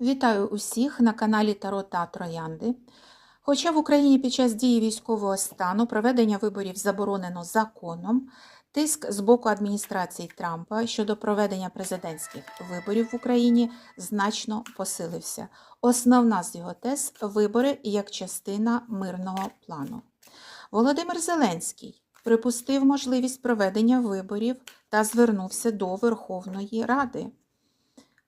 Вітаю усіх на каналі Таро та Троянди. Хоча в Україні під час дії військового стану проведення виборів заборонено законом, тиск з боку адміністрації Трампа щодо проведення президентських виборів в Україні значно посилився. Основна з його тез вибори як частина мирного плану. Володимир Зеленський припустив можливість проведення виборів та звернувся до Верховної Ради.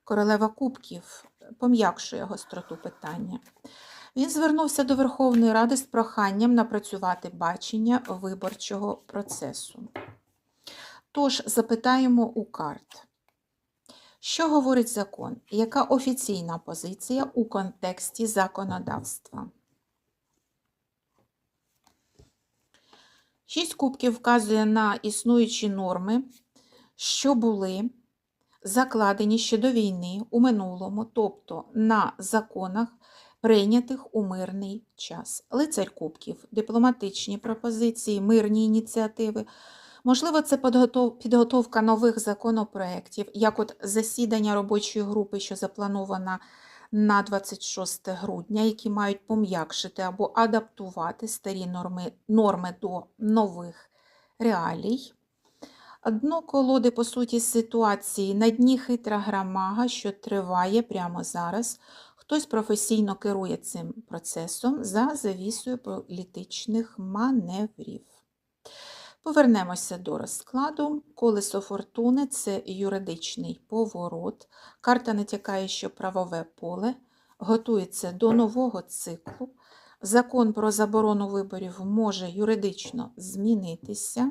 Королева Кубків пом'якшує гостроту питання. Він звернувся до Верховної Ради з проханням напрацювати бачення виборчого процесу. Тож запитаємо у карт, що говорить закон? Яка офіційна позиція у контексті законодавства? Шість кубків вказує на існуючі норми, що були закладені ще до війни у минулому, тобто на законах, прийнятих у мирний час. Лицарь кубків, дипломатичні пропозиції, мирні ініціативи. Можливо, це підготовка нових законопроєктів, як от засідання робочої групи, що запланована на 26 грудня, які мають пом'якшити або адаптувати старі норми, норми до нових реалій. Дно колоди, по суті, ситуації на дні хитра грамага, що триває прямо зараз. Хтось професійно керує цим процесом за завісою політичних маневрів. Повернемося до розкладу. Колесо фортуни це юридичний поворот. Карта натякає, що правове поле готується до нового циклу. Закон про заборону виборів може юридично змінитися.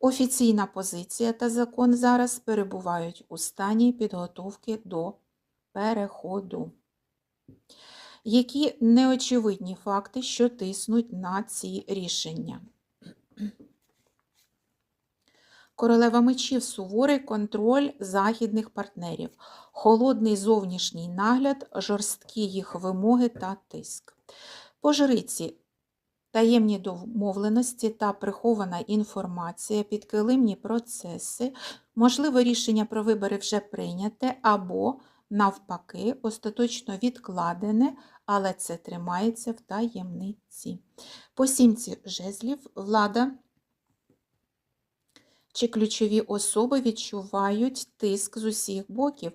Офіційна позиція та закон зараз перебувають у стані підготовки до переходу. Які неочевидні факти, що тиснуть на ці рішення? Королева мечів суворий контроль західних партнерів, холодний зовнішній нагляд, жорсткі їх вимоги та тиск. По жриці таємні домовленості та прихована інформація, підкилимні процеси, можливо, рішення про вибори вже прийняте або, навпаки, остаточно відкладене, але це тримається в таємниці. По сімці жезлів влада чи ключові особи відчувають тиск з усіх боків.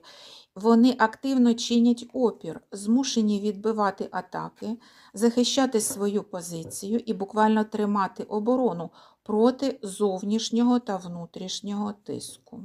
Вони активно чинять опір, змушені відбивати атаки, захищати свою позицію і буквально тримати оборону проти зовнішнього та внутрішнього тиску.